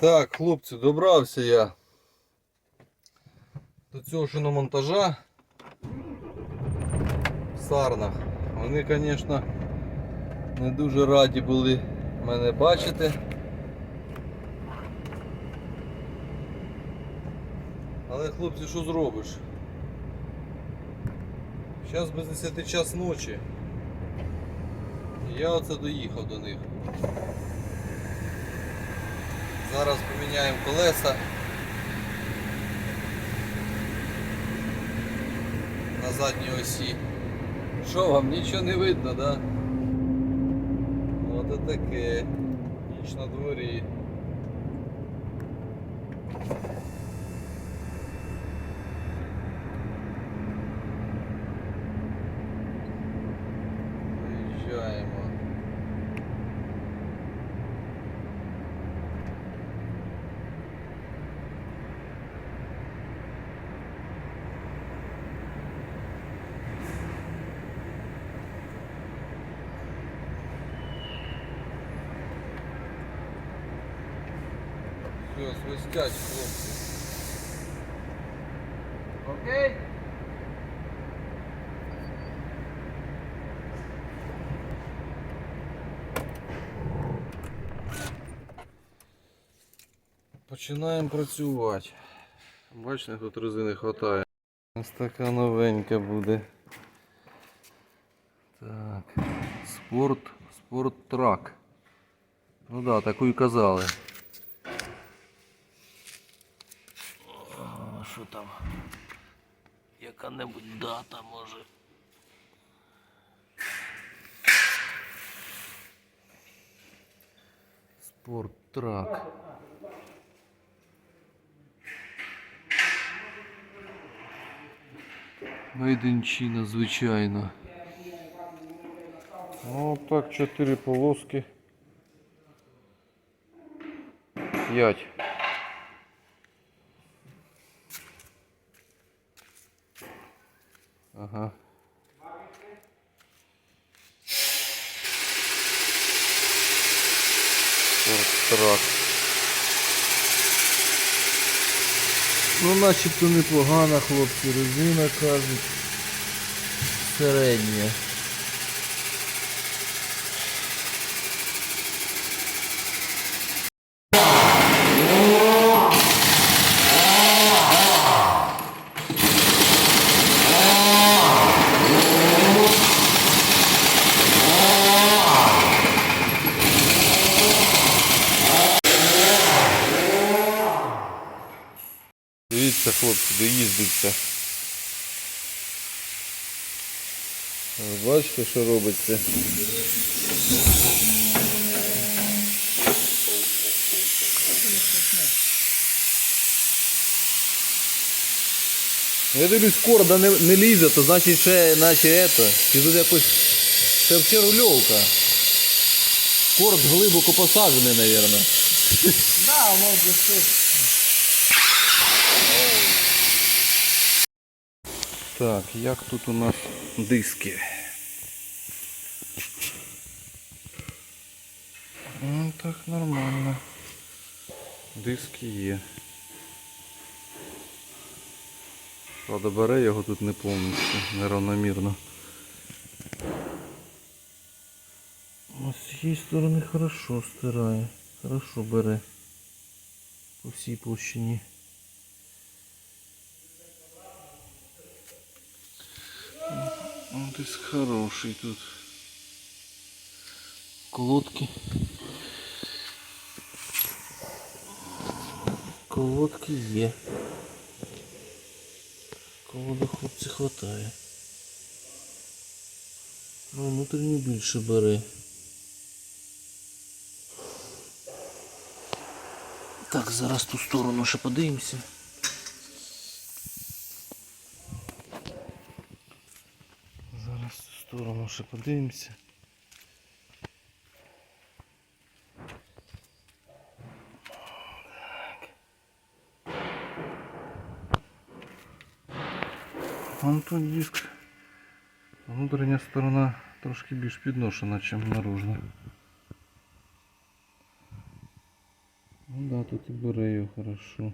Так, хлопці, добрався я до цього шиномонтажа в Сарнах. Вони, звісно, не дуже раді були мене бачити. Але хлопці, що зробиш? Зараз без 10 час ночі. Я оце доїхав до них. Зараз поміняємо колеса. На задній осі. Що вам нічого не видно, да? От таке. Ніч на дворі. Виїжджаємо. Все, свистять хлопці. Окей? Починаємо працювати. Бачите, тут резини вистачає. Ось така новенька буде. Так. Спорт, спорт трак. Ну да, таку і казали. що там яка-небудь дата може. Спорттрак. Майданчина, звичайно. Ну так, чотири полоски. п'ять. Трак. Ну, начебто непогана, хлопці, резина кажуть. Середня. Ви Бачите, що робиться? Я дивлюсь, корда не, не лізе, то значить ще наче ето. Чи тут якось. Це взагалі рульовка. Корд глибоко посаджений, мабуть. Да, воно десь. Так, як тут у нас диски? Ну так нормально. Диски є. Правда, бере його тут не повністю, неравномірно. Ось з цієї сторони хорошо стирає. Хорошо бере по всій площині. Десь хороший тут. Колодки. Колодки є. Колоду хлопці хватає. Ну, внутрішню більше бери. Так, зараз ту сторону ще подивимося. цю сторону ще подивимося. Вон тут диск. Внутрішня сторона трошки більш підношена, ніж наружна. Ну да, тут і бере його хорошо.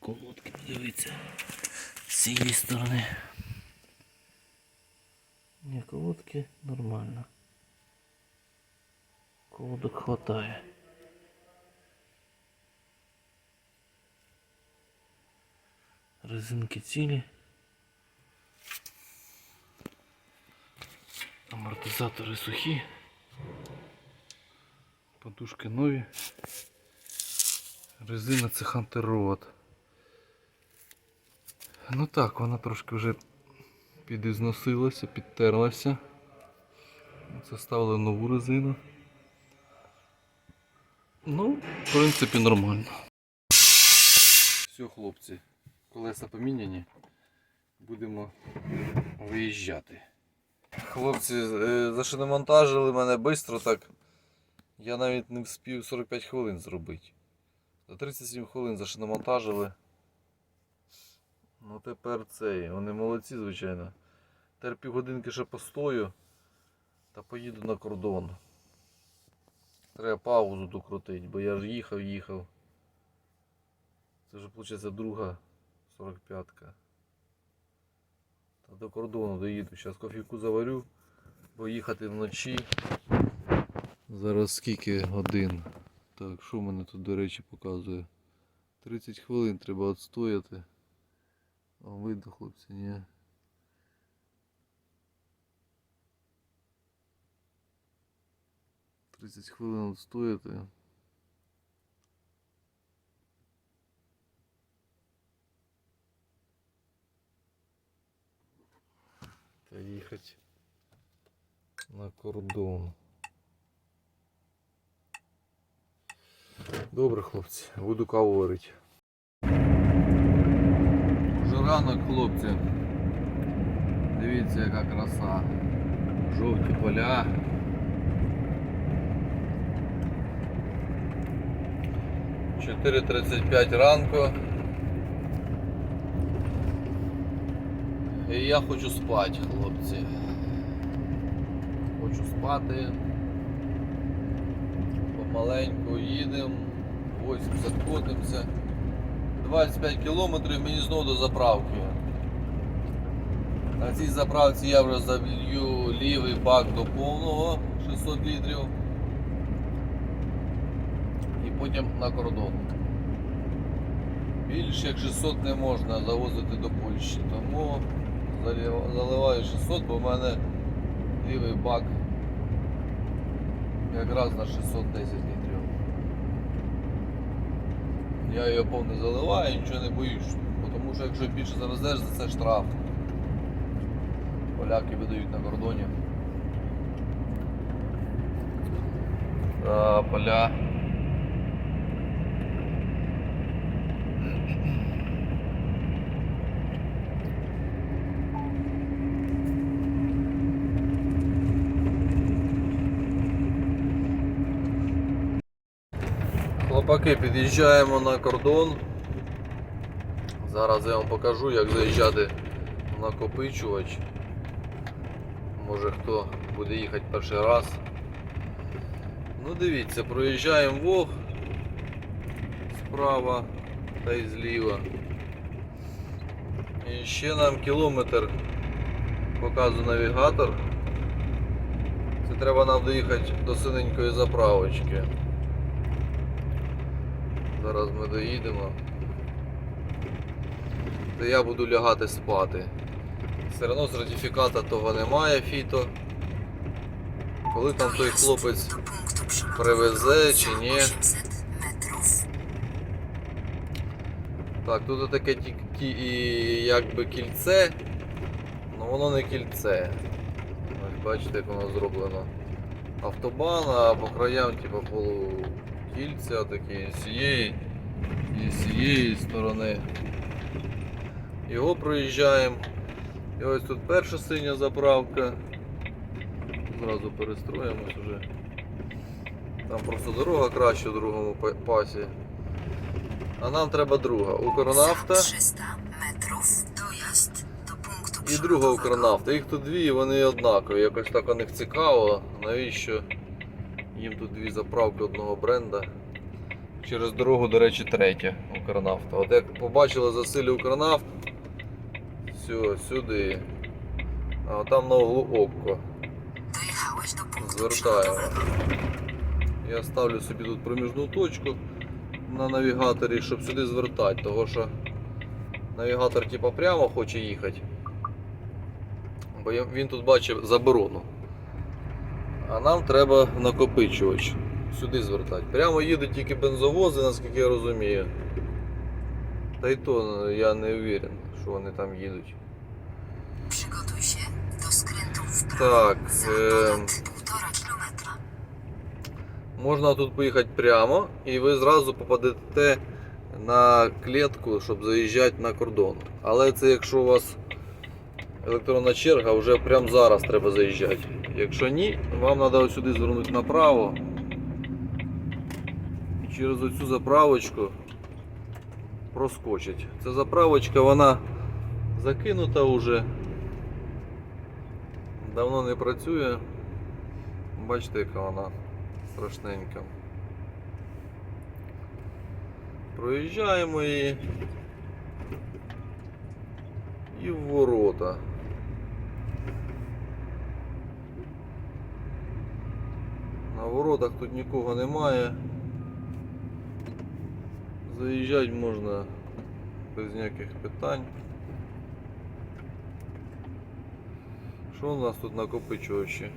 Колодки подивіться. Цієї сторони. Ні, колодки нормально. Колодок хватає. Резинки цілі. Амортизатори сухі. Подушки нові. Резина це Hunter. Ну так, вона трошки вже підізносилася, підтерлася. Це ставили нову резину. Ну, в принципі, нормально. Все, хлопці, колеса поміняні. Будемо виїжджати. Хлопці, е, зашиномонтажили мене швидко так. Я навіть не вспів 45 хвилин зробити. За 37 хвилин зашиномонтажили. Ну тепер цей. Вони молодці, звичайно. Тепер півгодинки ще постою та поїду на кордон. Треба паузу докрутити, бо я ж їхав, їхав. Це вже виходить друга 45-ка. Та до кордону доїду. Зараз кофійку заварю, бо їхати вночі. Зараз скільки годин? Так, що мене тут, до речі, показує? 30 хвилин треба відстояти. А видно, хлопці, ні. Тридцять хвилин відстояти. Та їхати на кордон. Добре, хлопці, буду каву варити. Ранок, хлопці. Дивіться, яка краса. Жовті поля. Чотири тридцять п'ять ранку. І я хочу спати, хлопці. Хочу спати. Помаленьку їдемо. 80 котимося. 25 кілометрів мені знову до заправки. На цій заправці я вже заб'ю лівий бак до повного 600 літрів. І потім на кордон. Більше як 600 не можна завозити до Польщі, тому заливаю 600, бо в мене лівий бак якраз на 610 літрів. Я його повне заливаю, нічого не боюсь. Тому що якщо більше завезеш, за це штраф. Поляки видають на кордоні. А, поля. Хлопаки, під'їжджаємо на кордон. Зараз я вам покажу, як заїжджати в накопичувач. Може хто буде їхати перший раз. Ну дивіться, проїжджаємо Вог справа та й зліва. І ще нам кілометр показує навігатор. Це треба нам доїхати до синенької заправочки. Зараз ми доїдемо. Де я буду лягати спати. Все одно сертифіката того немає фіто. Коли там той хлопець привезе чи ні. Так, тут таке і якби кільце, але воно не кільце. Ось бачите, як воно зроблено. Автобан, а по краям типу полукільця такі з цієї і з цієї сторони. Його проїжджаємо. І ось тут перша синя заправка. Зразу перестроїмось вже. Там просто дорога краще в другому пасі. А нам треба друга. Укрнафта 300 metrów dojazd do punktu і друга. Укрнафта. Їх тут дві, і вони однакові. Якось так у них цікаво. Навіщо Їм тут дві заправки одного бренда. Через дорогу, до речі, третя Укрнафта. От як побачили засилі Укрнафт, все, сюди. А там на углу. Dojechałeś Звертаю. Я ставлю собі тут проміжну точку на навігаторі, щоб сюди звертати, того що навігатор типа прямо хоче їхати. Бо він тут бачив заборону. А нам треба накопичувач сюди звертати. Прямо їдуть тільки бензовози, наскільки я розумію. Та й то ну, я не уверен, що вони там їдуть. Do skrętu w prawo Так, za em, ponad 1,5 kilometra. Можна тут поїхати прямо і ви зразу попадете на клітку, щоб заїжджати на кордон. Але це якщо у вас електронна черга, вже прямо зараз треба заїжджати. Якщо ні, вам треба сюди звернути направо. І через оцю заправочку проскочить. Ця заправочка вона закинута вже. Давно не працює. Бачите, яка вона страшненька. Проїжджаємо її і в ворота. На воротах тут нікого немає. Заїжджати можна без ніяких питань. Що у нас тут накопичувачі?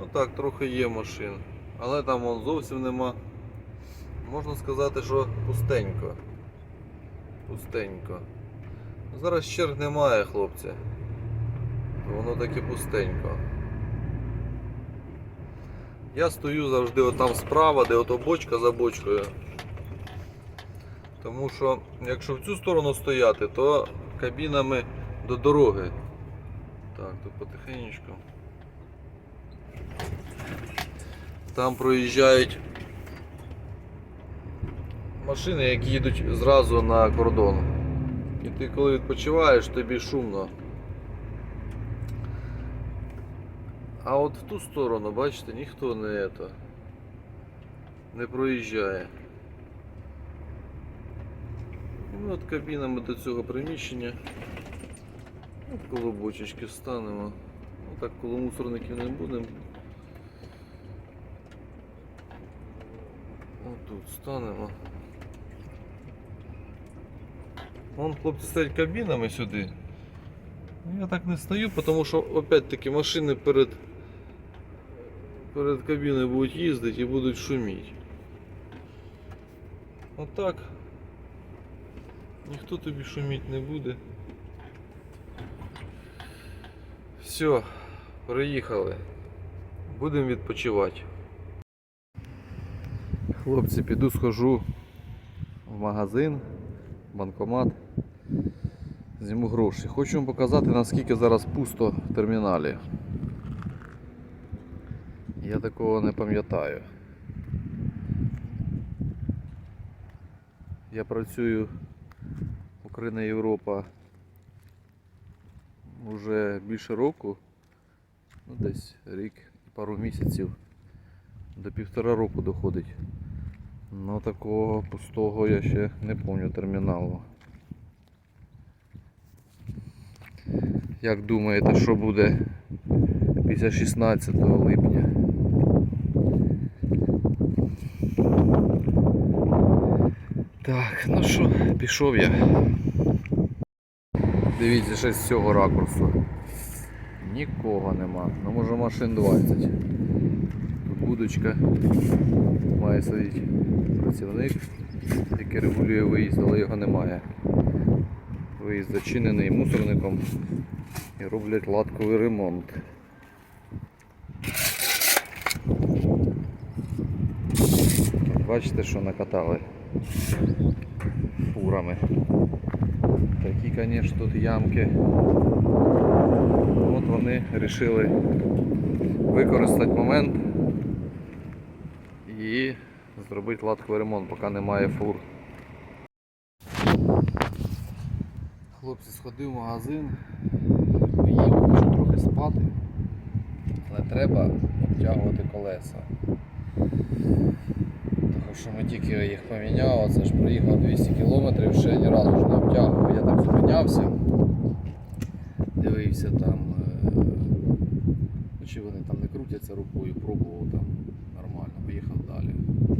Ну так, трохи є машин. Але там вон зовсім нема. Можна сказати, що пустенько. Пустенько. Зараз черг немає, хлопці. Воно таки пустенько. Я стою завжди отам справа, де ото бочка за бочкою. Тому що якщо в цю сторону стояти, то кабінами до дороги. Так, тут потихенечку. Там проїжджають машини, які їдуть зразу на кордон. І ти коли відпочиваєш, тобі шумно. А от в ту сторону, бачите, ніхто не это, не проїжджає. І ми от кабінами до цього приміщення. От коло бочечки станемо. Ну так коло мусорників не будемо. Отут станемо. Вон хлопці стоять кабінами сюди. Ну, Я так не стою, тому що опять-таки машини перед, перед кабіною будуть їздити і будуть шуміти. Отак. Ніхто тобі шуміти не буде. Все, приїхали. Будемо відпочивати. Хлопці, піду схожу в магазин, банкомат. Зніму гроші. Хочу вам показати, наскільки зараз пусто в терміналі. Я такого не пам'ятаю. Я працюю Україна Європа вже більше року, ну десь рік і пару місяців. До півтора року доходить. Ну такого пустого я ще не пам'ятаю терміналу. Як думаєте, що буде після 16 липня? Так, ну що, пішов я. Дивіться, ще з цього ракурсу. Нікого нема. Ну може машин 20. Тут будочка. Має сидіти працівник, який регулює виїзд, але його немає. Виїзд зачинений мусорником і роблять латковий ремонт. Бачите, що накатали фурами. Такі, звісно, тут ямки. От вони вирішили використати момент і зробити латковий ремонт, поки немає фур. Хлопці сходив в магазин, поїв, хочу трохи спати. Але треба обтягувати колеса. Тому що ми тільки їх поміняли, це ж проїхав 200 км, ще ні разу ж не обтягував. Я так зупинявся, дивився там, е, ну, чи вони там не крутяться рукою, пробував там нормально, поїхав далі.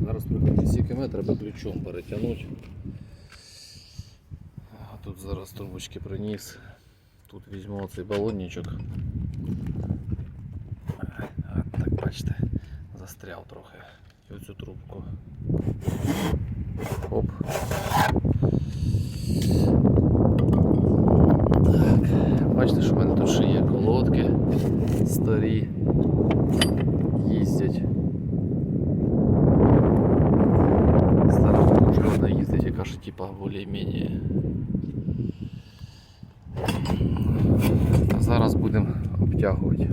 Зараз приходить 200 км, треба ключом перетягнути. А тут зараз трубочки приніс. Тут візьму оцей балонничок. Так бачите, застряв трохи. І оцю трубку. Оп. Так, бачите, що в мене тут ще є колодки старі. Їздять. Стара покушка вона їздить, яка ж типа більш-менш. Зараз будемо обтягувати.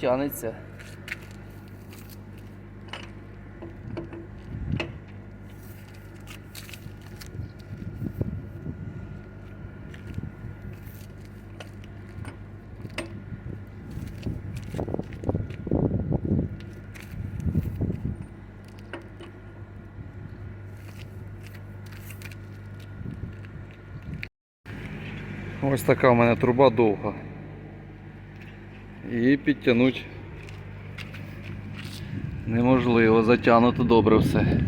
Тянеться. Ось така у мене труба довга. І підтягнути неможливо, затягнуто добре все.